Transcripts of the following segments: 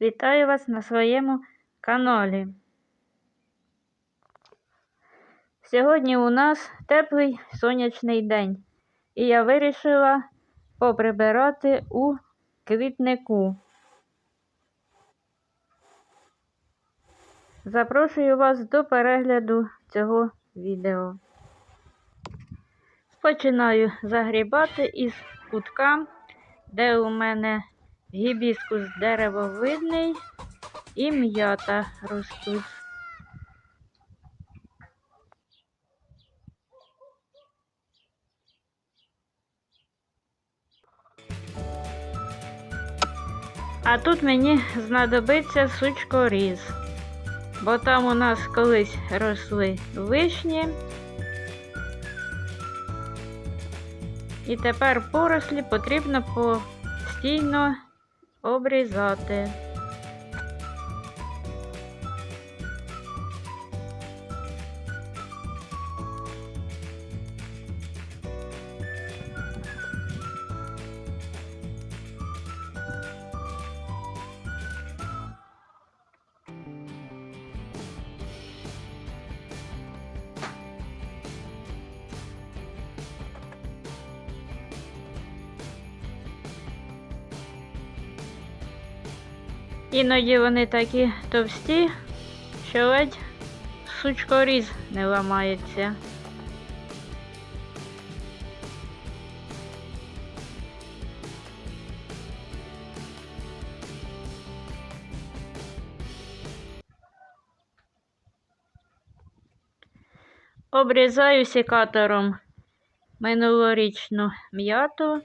Вітаю вас на своєму каналі. Сьогодні у нас теплий сонячний день, і я вирішила поприбирати у квітнику. Запрошую вас до перегляду цього відео. Починаю загрібати із кутка, де у мене гібіскус деревовидний і м'ята ростуть. А тут мені знадобиться сучкоріз, бо там у нас колись росли вишні. І тепер порослі потрібно постійно обрізати. Іноді вони такі товсті, що ледь сучкоріз не ламається. Обрізаю секатором минулорічну м'яту.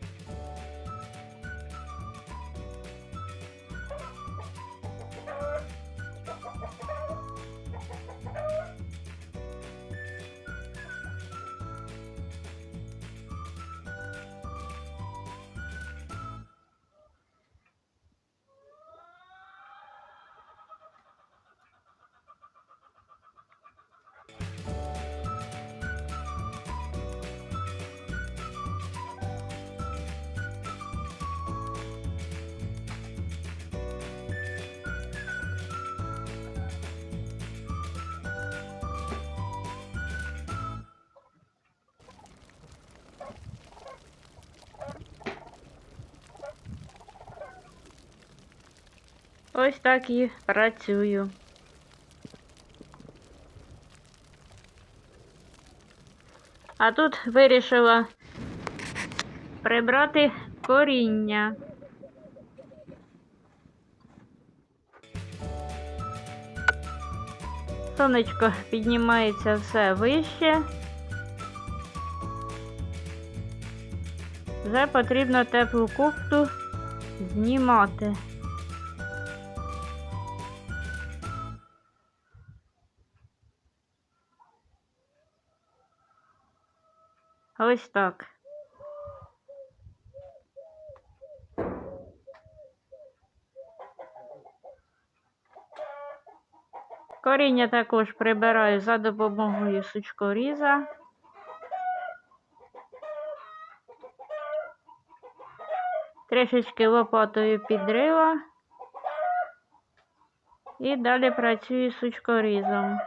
Ось так і працюю. А тут вирішила прибрати коріння. Сонечко піднімається все вище. Вже потрібно теплу кофту знімати. Ось так. Коріння також прибираю за допомогою сучкоріза. Трішечки лопатою підрила. І далі працюю сучкорізом.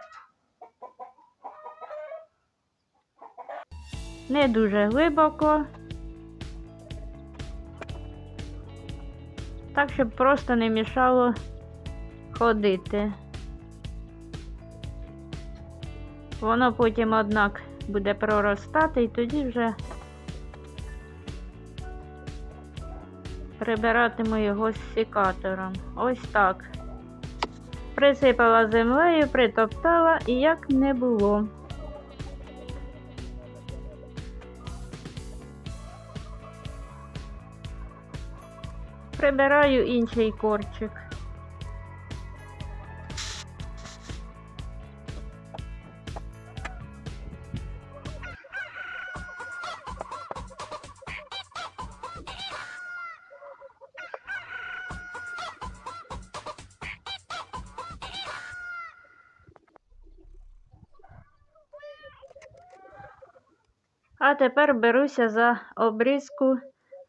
Не дуже глибоко. Так, щоб просто не мішало ходити. Воно потім, однак, буде проростати і тоді вже прибиратиму його з секатором. Ось так. Присипала землею, притоптала і як не було. Прибираю інший корчик. А тепер беруся за обрізку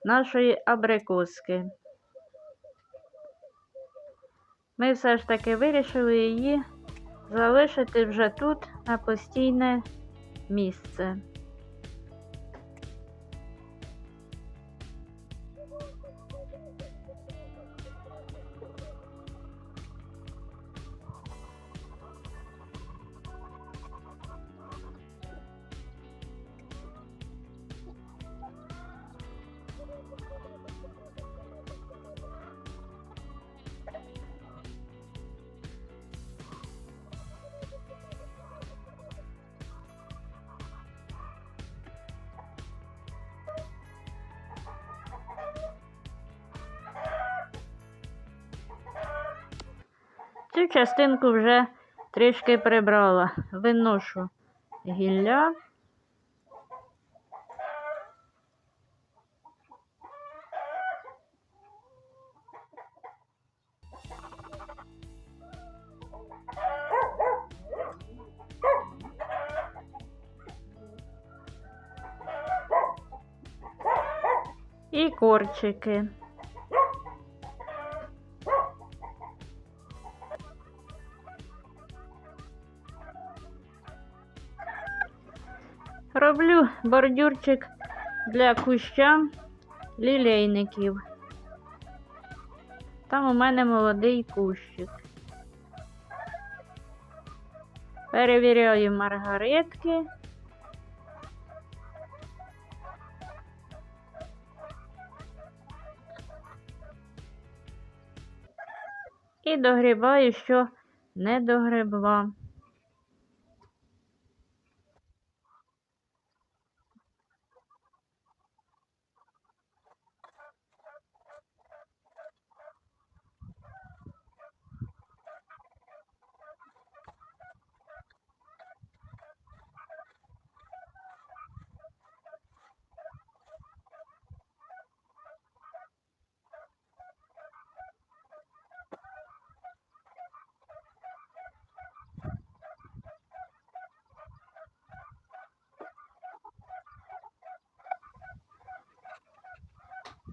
нашої абрикоски. Ми все ж таки вирішили її залишити вже тут на постійне місце. Цю частинку вже трішки прибрала. Виношу гілля. І корчики. Роблю бордюрчик для куща лілейників. Там у мене молодий кущик. Перевіряю маргаритки. І догрібаю, що не догребла.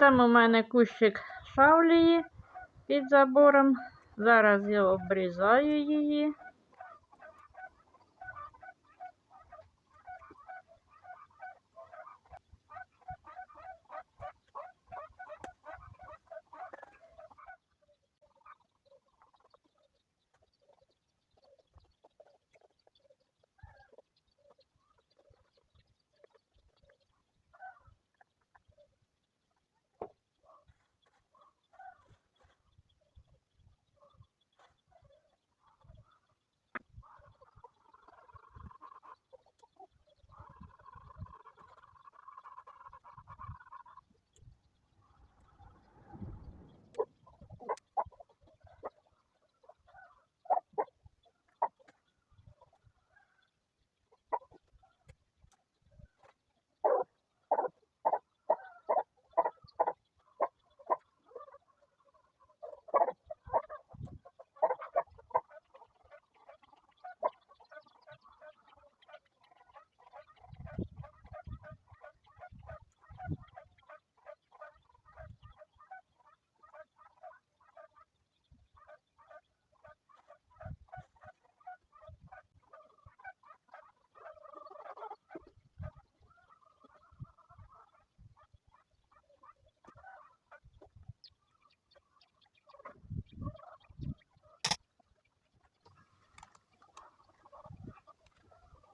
Там у мене кущик шавлії під забором. Зараз я обрізаю її.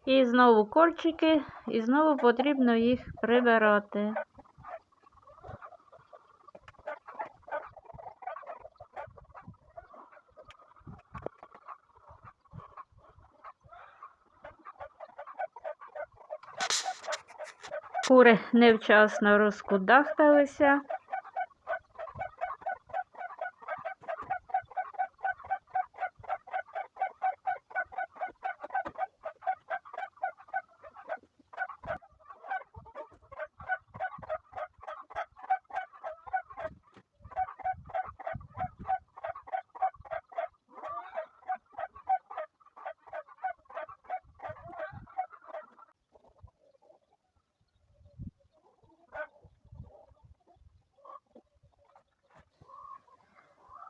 І знову корчики, і знову потрібно їх прибирати. Кури невчасно розкудахталися.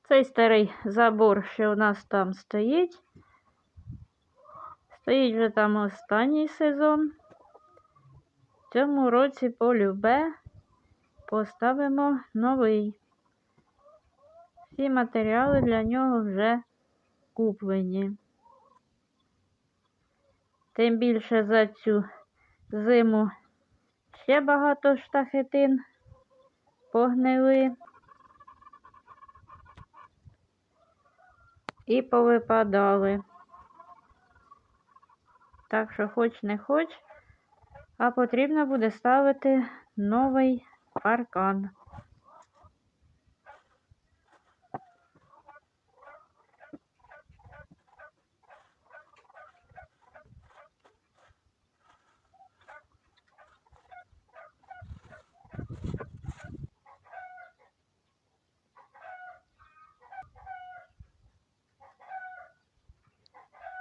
Цей старий забор, що у нас там стоїть. Стоїть вже там останній сезон. В цьому році полюбе поставимо новий. Всі матеріали для нього вже куплені. Тим більше за цю зиму ще багато штахетин погнили і повипадали. Так що хоч не хоч, а потрібно буде ставити новий паркан.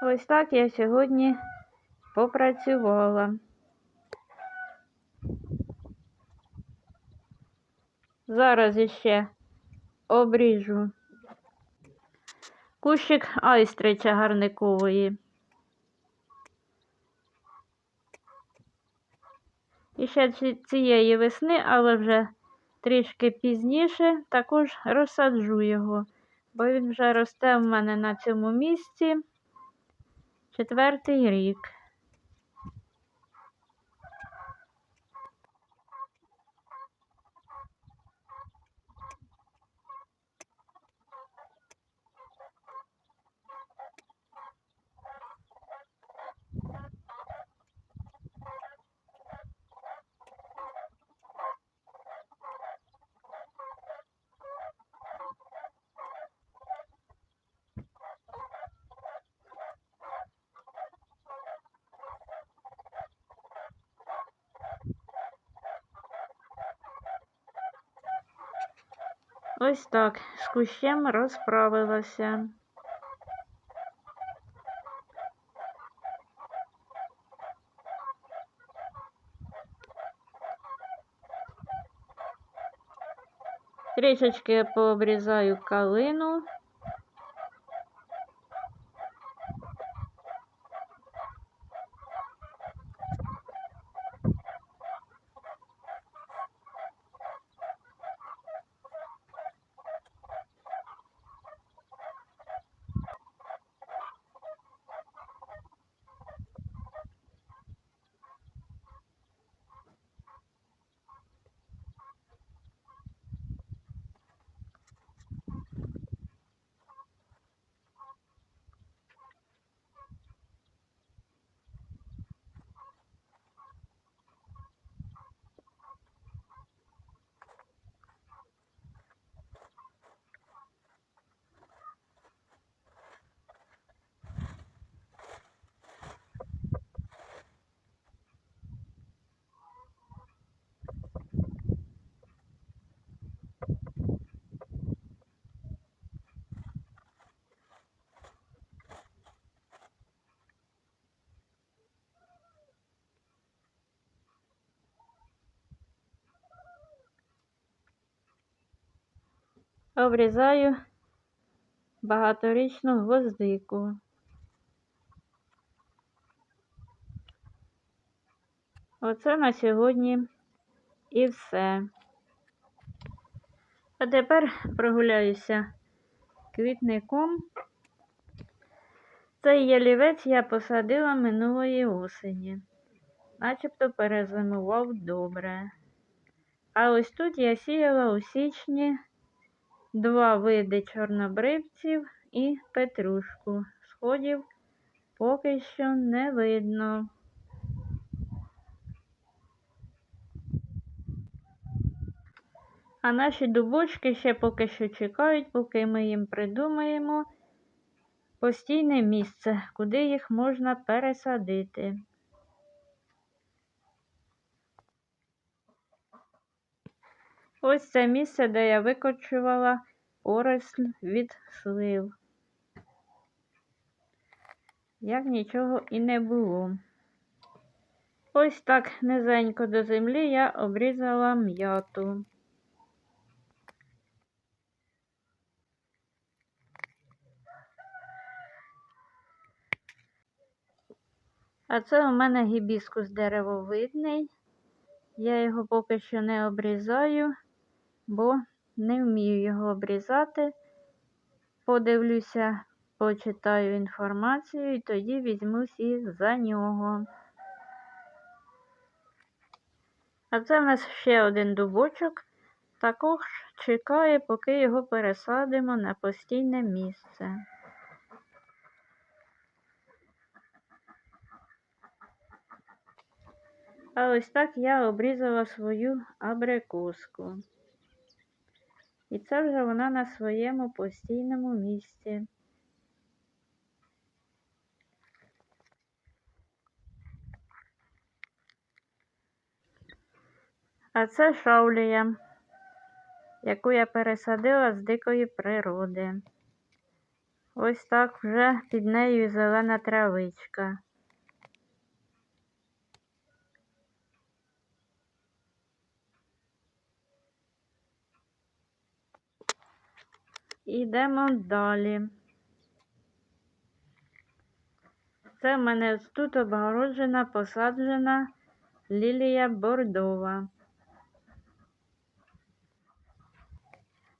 Ось так я сьогодні попрацювала. Зараз іще обріжу кущик айстри чагарникової. І ще цієї весни, але вже трішки пізніше, також розсаджу його, бо він вже росте в мене на цьому місці четвертий рік. Ось так з кущем розправилася. Трішечки пообрізаю калину. Обрізаю багаторічну гвоздику. Оце на сьогодні і все. А тепер прогуляюся квітником. Цей ялівець я посадила минулої осені. Начебто перезимував добре. А ось тут я сіяла у січні два види чорнобривців і петрушку. Сходів поки що не видно. А наші дубочки ще поки що чекають, поки ми їм придумаємо постійне місце, куди їх можна пересадити. Ось це місце, де я викочувала оресль від слив. Як нічого і не було. Ось так низенько до землі я обрізала м'яту. А це у мене гібіскус деревовидний. Я його поки що не обрізаю бо не вмію його обрізати. Подивлюся, почитаю інформацію і тоді візьмусь і за нього. А це в нас ще один дубочок. Також чекає, поки його пересадимо на постійне місце. А ось так я обрізала свою абрикоску. І це вже вона на своєму постійному місці. А це шаулія, яку я пересадила з дикої природи. Ось так вже під нею зелена травичка. Ідемо далі. Це в мене тут обгороджена, посаджена лілія бордова.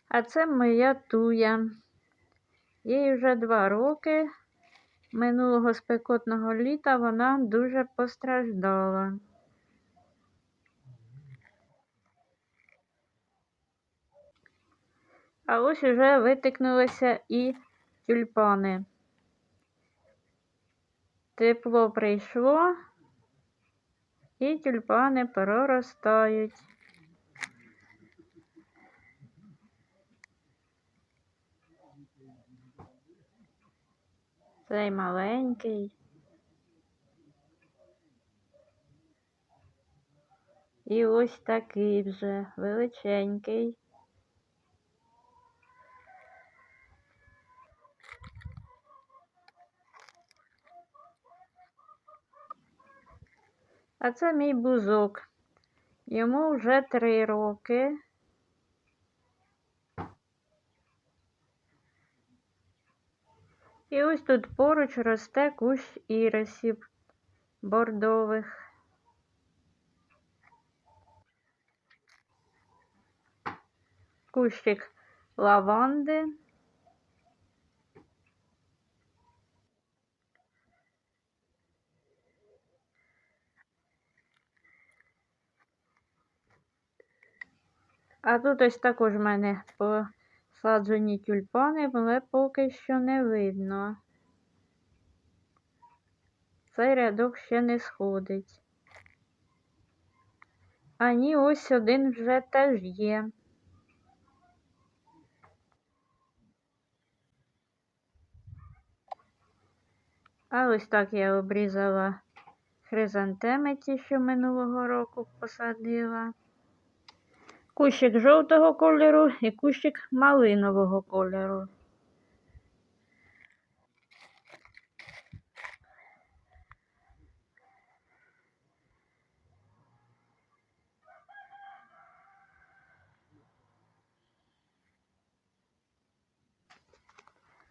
А це моя туя. Їй вже два роки. Минулого спекотного літа вона дуже постраждала. А ось уже витикнулися і тюльпани. Тепло прийшло, і тюльпани проростають. Цей маленький. І ось такий вже величенький. А це мій бузок. Йому вже три роки. І ось тут поруч росте кущ ірисів бордових. Кущик лаванди. А тут ось також в мене посаджені тюльпани, але поки що не видно. Цей рядок ще не сходить. А ні, ось один вже теж є. А ось так я обрізала хризантеми ті, що минулого року посадила. Кущик жовтого кольору і кущик малинового кольору.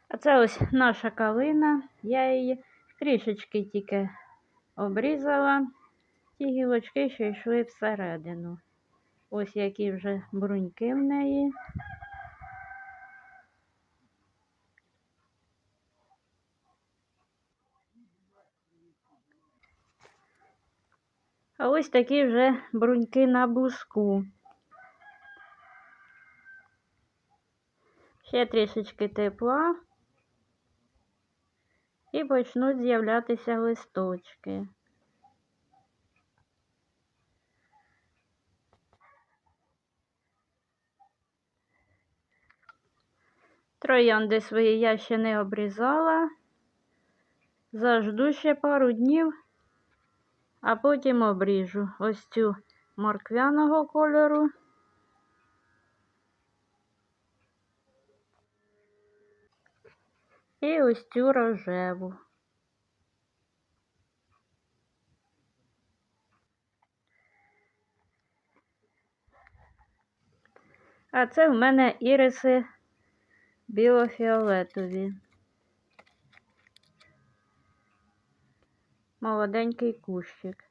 А це ось наша калина. Я її трішечки тільки обрізала. Ті гілочки, що йшли всередину. Ось які вже бруньки в неї. А ось такі вже бруньки на буску. Ще трішечки тепла і почнуть з'являтися листочки. Троянди свої я ще не обрізала. Зажду ще пару днів, а потім обріжу ось цю морквяного кольору. І ось цю рожеву. А це в мене іриси білофіолетові. молоденький кущик.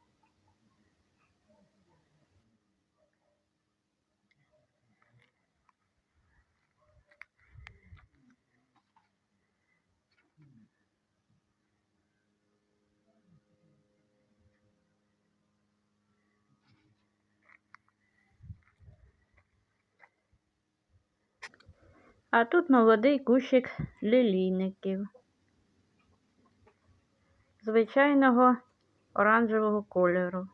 А тут молодий кущик лілійників. Звичайного оранжевого кольору.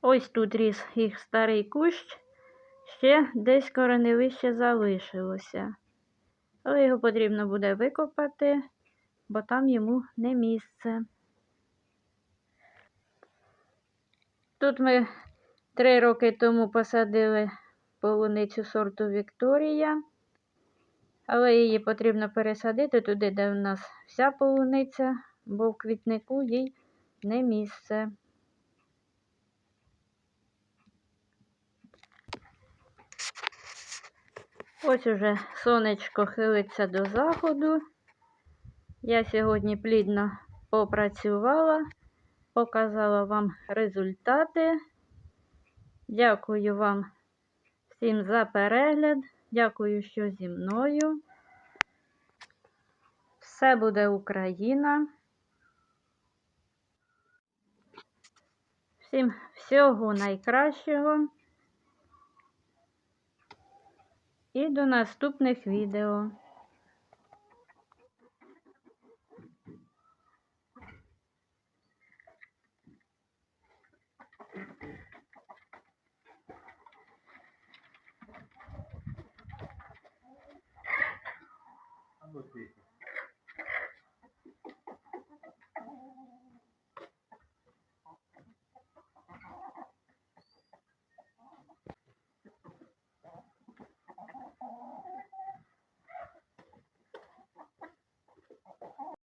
Ось тут ріс їх старий кущ, ще десь кореневище залишилося. Але його потрібно буде викопати, бо там йому не місце. Тут ми три роки тому посадили полуницю сорту Вікторія, але її потрібно пересадити туди, де в нас вся полуниця, бо в квітнику їй не місце. Ось уже сонечко хилиться до заходу. Я сьогодні плідно попрацювала, показала вам результати. Дякую вам всім за перегляд. Дякую, що зі мною. Все буде Україна. Всім всього найкращого. І до наступних відео.